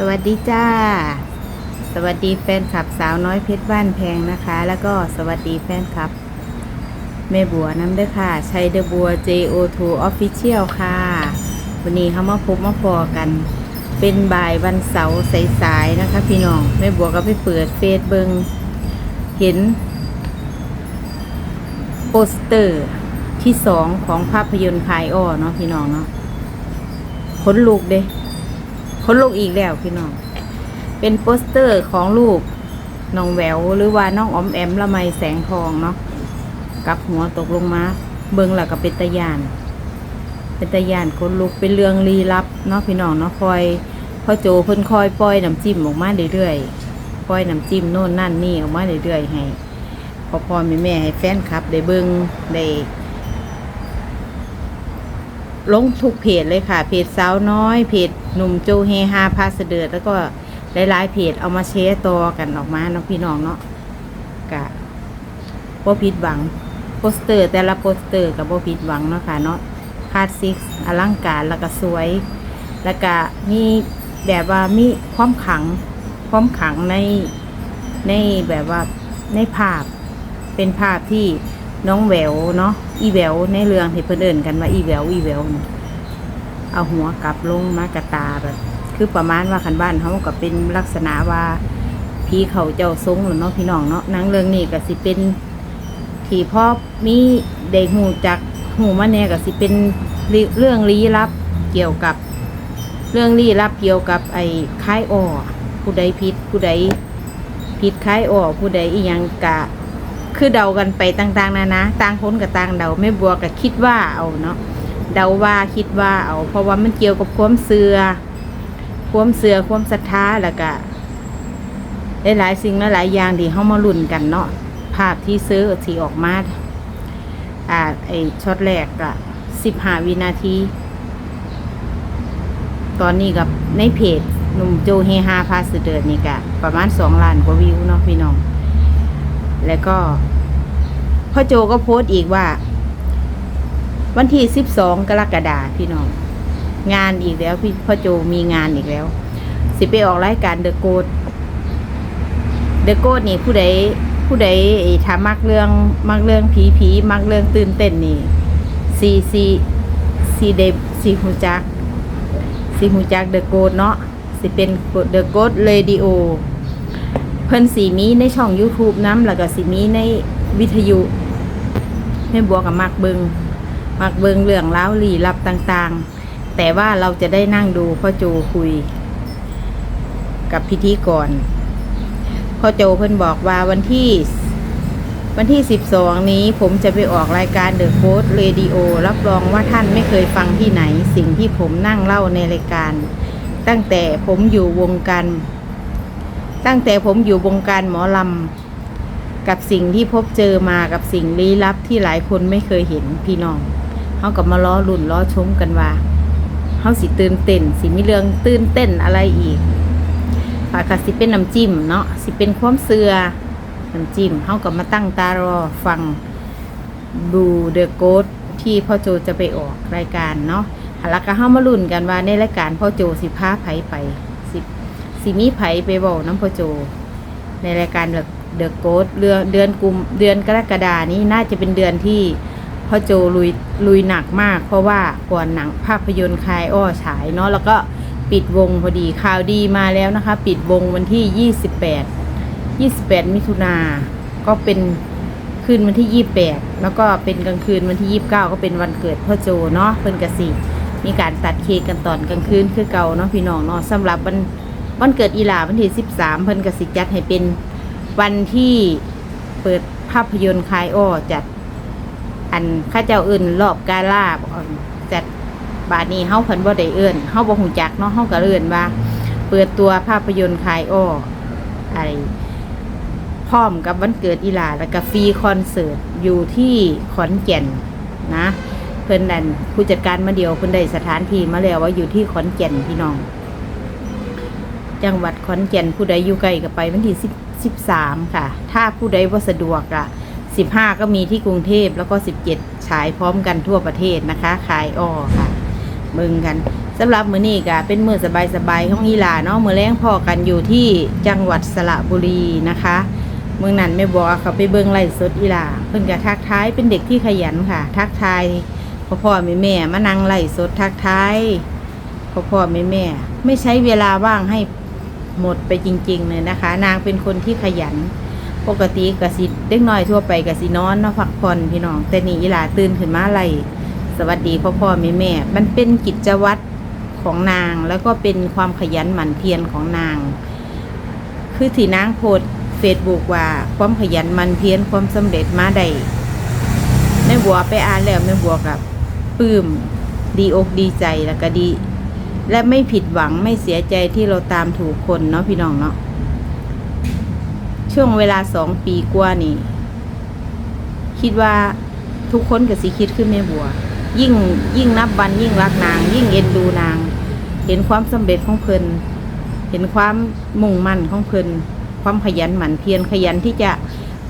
สวัสดีจ้า สวัสดีแฟนคลับสาวน้อยเพชรบ้านแพงนะคะ แล้วก็สวัสดีแฟนคลับแม่บัวน้ำเด้อค่ะชัยเดอบัว JO2 Official ค่ะ วันนี้เขามาพบมาพอกัน เป็นบ่ายวันเสาร์สายๆนะคะ พี่น้องแม่บัวก็ไปเปิดเฟซเบิงเห็น โปสเตอร์ที่สองของภาพยนตร์คายอ้อเนาะพี่น้องเนาะขนลุกเด้ ขนลุกอีกแล้วพี่น้อง เป็นโปสเตอร์ของลูกน้องแววหรือว่าน้องอมแอมละไมแสงทองเนาะกับหัวตกลงมา เบิงแล้วก็เป็นตะยาน เป็นตะยานขนลุกเป็นเรื่องลี้ลับเนาะพี่น้องเนาะคอยพ่อโจเพิ่นคอยปล่อยน้ำจิ้มออกมาเรื่อยๆปล่อยน้ำจิ้มโน่นนั่นนี่ออกมาเรื่อยๆให้พอพอแม่แม่ให้แฟนคลับ ได้เบิงได้ ลงทุกเพจเลยค่ะ เพจสาวน้อย เพจหนุ่มโจเฮฮาพาเสดิร์ดแล้วก็หลายๆเพจเอามาแชร์ต่อกันออกมาเนาะพี่น้องเนาะกะบ่ผิดหวังโปสเตอร์แต่ละโปสเตอร์กับบ่ผิดหวังเนาะค่ะเนาะคาสสิกอลังการแล้วก็สวย แล้วก็มีแบบว่ามีความขังความขังในในแบบว่าในภาพเป็นภาพที่ น้องแหววเนาะอีแหววในเรื่องที่เพิ่นเอินกันว่าอีแหววอีแหววเอาหัวกลับลงมากระตาแบบ คือประมาณว่าคันบ้านเขาก็เป็นลักษณะว่าผีเขาเจ้าทรงหรือเนาะพี่น้องเนาะนังเรื่องนี้ก็สิเป็นที่พ่อมีได้หูจากหูมาแน่ก็สิเป็นเรื่องลี้ลับเกี่ยวกับ เรื่องลี้ลับเกี่ยวกับไอ้ค่ายอ่อผู้ใดผิดผู้ใดผิดค่ายอ่อผู้ใดอีหยังกะ คือเดากันไปต่างๆนานะต่างคนกับต่างเดาไม่บัวกับคิดว่าเอาเนาะเดาว่าคิดว่าเอา เพราะว่ามันเกี่ยวกับความเสือความเสือความศรัทธาแล้วก็หลายๆสิ่งหลายๆอย่างที่เข้ามาลุ่นกันเนาะภาพที่ซื้อที่ออกมาอ่าไอช็อตแรกอะสิบห้าวินาที ตอนนี้กับในเพจหนุ่มโจเฮฮาพาสเดิร์นี่กะประมาณสองล้านกว่าวิวเนาะพี่น้อง แล้วก็พ่อโจก็โพสต์อีกว่า วันที่สิบสองกรกฎาพี่น้อง งานอีกแล้วพี่พ่อโจมีงานอีกแล้ว สิไปออกรายการเดอะโกดเดอะโกดนี่ผู้ใดผู้ใดถามมักเรื่องมักเรื่องผีผีมักเรื่องตื่นเต้นนี่ซีซีซีเดซีหูจักซีหูจักเดอะโกดเนาะสิเป็นเดอะโกดเรดิโอ เพิ่นสีมีในช่อง YouTube น้ำแล้วก็สีมีในวิทยุให้บวกกับมักเบิงมักเบิงเรื่องเล้าวลี้ลับต่างๆ แต่ว่าเราจะได้นั่งดูพ่อโจคุย กับพิธีกรพ่อโจเพิ่นบอกว่าวันที่วันที่ 12 นี้ผมจะไปออกรายการ The c o d e Radio รับรองว่าท่านไม่เคยฟังที่ไหน สิ่งที่ผมนั่งเล่าในรายการ ตั้งแต่ผมอยู่วงการ ตั้งแต่ผมอยู่วงการหมอลำกับสิ่งที่พบเจอมากับสิ่งลี้ลับที่หลายคนไม่เคยเห็นพี่น้องเขากับมาล้อลุ่นล้อชมกันว่าเขาสิตื่นเต้นสิมีเรื่องตื่นเต้นอะไรอีกฝากสิเป็นน้ำจิ้มเนาะสิเป็นความเสือน้ำจิ้มเขากับมาตั้งตารอฟังดูเดอะโกดที่พ่อโจจะไปออกรายการเนาะแล้วก็เข้ามาลุ่นกันว่าในรายการพ่อโจสิพาไผไป สิมีไผไปบอกน้ำพ่อโจ ในรายการเดอะโกดเดือนเดือนกุมเดือนกรกฎานี้น่าจะเป็นเดือนที่พ่อโจลุยลุยหนักมาก เพราะว่าก่อนหนังภาพยนตร์คลายอ้อฉายเนาะแล้วก็ปิดวงพอดีข่าวดีมาแล้วนะคะ ปิดวงวันที่ 28 28 มิถุนาก็เป็นคืนวันที่ 28 แล้วก็เป็นกลางคืนวันที่ 29 ก็เป็นวันเกิดพ่อโจเนาะเพิ่นกสิมีการตัดเค้กกันตอนกลางคืนคือเก่าเนาะพี่น้องเนาะสำหรับวัน วันเกิดอีหลาวันที่สิบสามเพิ่นกสิจัดให้เป็นวันที่เปิดภาพยนตร์คลายอ้อจัด อันข้าเจ้าเอื่นรอบกาลาบจัดบาดนี้เฮาเพิ่นบ่ได้เอื่นเฮาบ่ฮู้จักเนาะเฮาก็เอื่นว่า เปิดตัวภาพยนตร์คลายอ้อไอพร้อมกับวันเกิดอีหลาแล้วก็ฟรีคอนเสิร์ตอยู่ที่ขอนแก่นนะ เพิ่นนั่นผู้จัดการมาเดียวเพิ่นได้สถานที่มาแล้วว่าอยู่ที่ขอนแก่นพี่น้อง จังหวัดขอนแก่นผู้ใดอยู่ใกลก็ไปวันที่สิบสิบสามค่ะ ถ้าผู้ใดว่าสะดวกอะสิบห้าก็มีที่กรุงเทพแล้วก็สิบเจ็ดฉายพร้อมกันทั่วประเทศนะคะ ขายอ้อค่ะเบิ่งกันสำหรับมื้อนี้ก็เป็นมื้อสบายๆของอีหลาเนาะมื้อแรงพอกันอยู่ที่จังหวัดสระบุรีนะคะเมืองนั้นแม่บัวเขาไปเบิ่งไล่สดอีหลาเพิ่นก็ทักทายเป็นเด็กที่ขยันค่ะ ทักทายพ่อพ่อแม่แม่มานั่งไล่สดทักทายพ่อพ่อแม่แม่ไม่ใช้เวลาว่างให้ หมดไปจริง ๆ เลยนะคะ นางเป็นคนที่ขยัน ปกติกสิเด็กน้อยทั่วไปกสินอนเนาะพักผ่อนพี่น้องแต่นี่อีหลาตื่นขึ้นมาไล่สวัสดีพ่อพ่อแม่แม่มันเป็นกิจวัตรของนางแล้วก็เป็นความขยันหมั่นเพียรของนาง คือที่นางโพสเฟซบุ๊กว่าความขยันหมั่นเพียรความสำเร็จมาได้แม่บัวไปอ่านแล้วแม่บัวกับปลื้มดีอกดีใจแล้วก็ดี และไม่ผิดหวังไม่เสียใจที่เราตามถูกคนเนาะพี่น้องเนาะช่วงเวลาสองปีกว่านี่ คิดว่าทุกคนกับสิคิดขึ้นแม่บัว ยิ่งยิ่งนับวันยิ่งรักนาง ยิ่งเอ็นดูนาง เห็นความสำเร็จของเพลินเห็นความมุ่งมั่นของเพลินความขยันหมั่นเพียรขยันที่จะ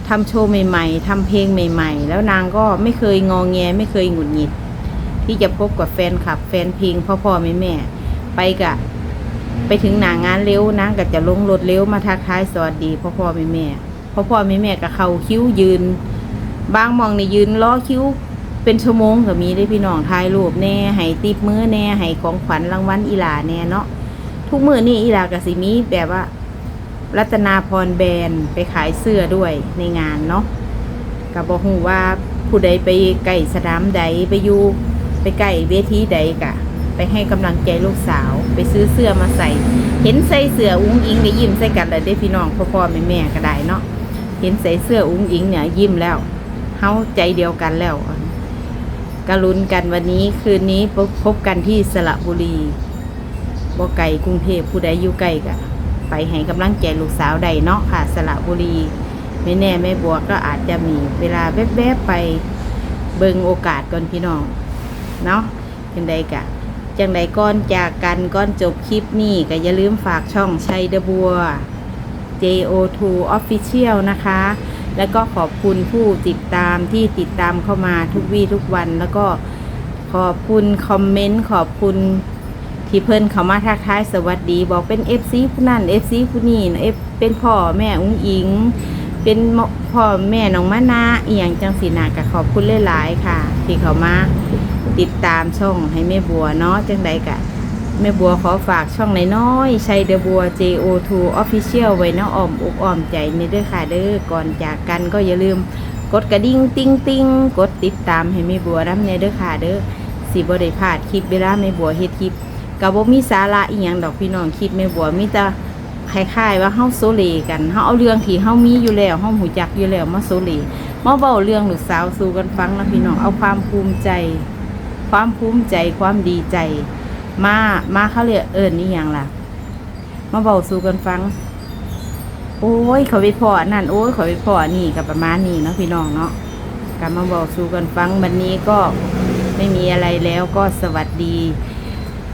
ทำโชว์ใหม่ๆทำเพลงใหม่ๆ แล้วนางก็ไม่เคยงอแง ไม่เคยหงุดหงิด ที่จะพบกับแฟนคลับ แฟนเพลงพ่อพ่อแม่แม่ ไปกะ ไปถึงหนางานเร็วนางก็จะลงรถเร็วมาทักทายสวัสดีพ่อพ่อแม่แม่พ่อพ่อแม่แม่ก็เขาคิ้วยืน บางมองในยืนล้อคิ้วเป็นชั่วโมงก็มีได้พี่น้องถ่ายรูปแน่ให้ติปมือแน่ให้ของขวัญรางวัลอีหลาแน่เนาะทุกมือนี่อีหลาก็สิมีแบบว่า รัตนาพรแบรนด์ไปขายเสื้อด้วยในงานเนาะก็บอกฮูว่าผู้ใดไปไก่สนามใดไปอยู่ไปไก่เวทีใดกะ ไปให้กำลังใจลูกสาว ไปซื้อเสื้อมาใส่ เห็นใส่เสื้ออุ้งอิงก็ยิ้มใส่กันเลยได้พี่น้องพ่อพ่อแม่แม่ก็ได้เนาะเห็นใส่เสื้ออุ้งอิงเนี่ยยิ้มแล้วเฮาใจเดียวกันแล้วกรุนกันวันนี้คืนนี้พบกันที่สระบุรีบ่ไก่กรุงเทพผู้ใดอยู่ไกลกะไปให้กำลังใจลูกสาวใดเนาะค่ะ สระบุรีไม่แน่ไม่บวกก็อาจจะมีเวลาแวบๆไปเบิงโอกาสก่อนพี่น้อง เนาะเป็นใดกะ จังใดก่อนจากกันก่อนจบคลิปนี้ก็อย่าลืมฝากช่องชัยเดบัว JO2 Official นะคะ แล้วก็ขอบคุณผู้ติดตามที่ติดตามเข้ามาทุกวี่ทุกวัน แล้วก็ขอบคุณคอมเมนต์ขอบคุณที่เพิ่นเขามาทักทายสวัสดี บอกเป็น FC ผู้นั่น FC ผู้นี่เอฟเป็นพ่อแม่อุ้งอิง เป็นพ่อแม่น้องมะนาเอียงจังสีนาก็ขอบคุณหลายๆค่ะ ที่เขามา ติดตามช่องให้แม่บัวเนาะจังใดกะแม่บัวขอฝากช่องน้อยๆชัยเดอะบัว JO2 Official ไว้เนาะอ้อมอกอ้อมใจนี่เด้อค่ะเด้อก่อนจากกันก็อย่าลืมกดกระดิ่งติ้งติ้งกดติดตามให้แม่บัวรับเนี่ยเด้อค่ะเด้อสิบ่ได้พลาดคลิปเวลาแม่บัวเฮ็ดคลิปก็บ่มีสาระอีหยังดอกพี่น้องคลิปแม่บัวมีแต่คล้ายๆว่าเฮาโซเลกันเฮาเอาเรื่องที่เฮามีอยู่แล้วเฮาหูจักอยู่แล้วมาโซเลมาเว้าเรื่องลูกสาวสู่กันฟังนะพี่น้องเอาความภูมิใจ ความภูมิใจความดีใจ มามาเขาเรียกเอิญนี่ยังล่ะ มาเบาสู่กันฟัง โอ้ยเขาไปพ่อนั่นโอ้ยเขาไปพ่อนี่กับประมาณนี้เนาะพี่น้องเนาะกลับมาเบาสู่กันฟังวันนี้ก็ไม่มีอะไรแล้วก็สวัสดี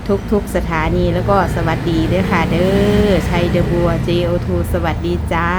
ทุกทุกๆสถานีแล้วก็สวัสดีด้วยค่ะเด้อชัยเดบัว JO2 สวัสดีจ้า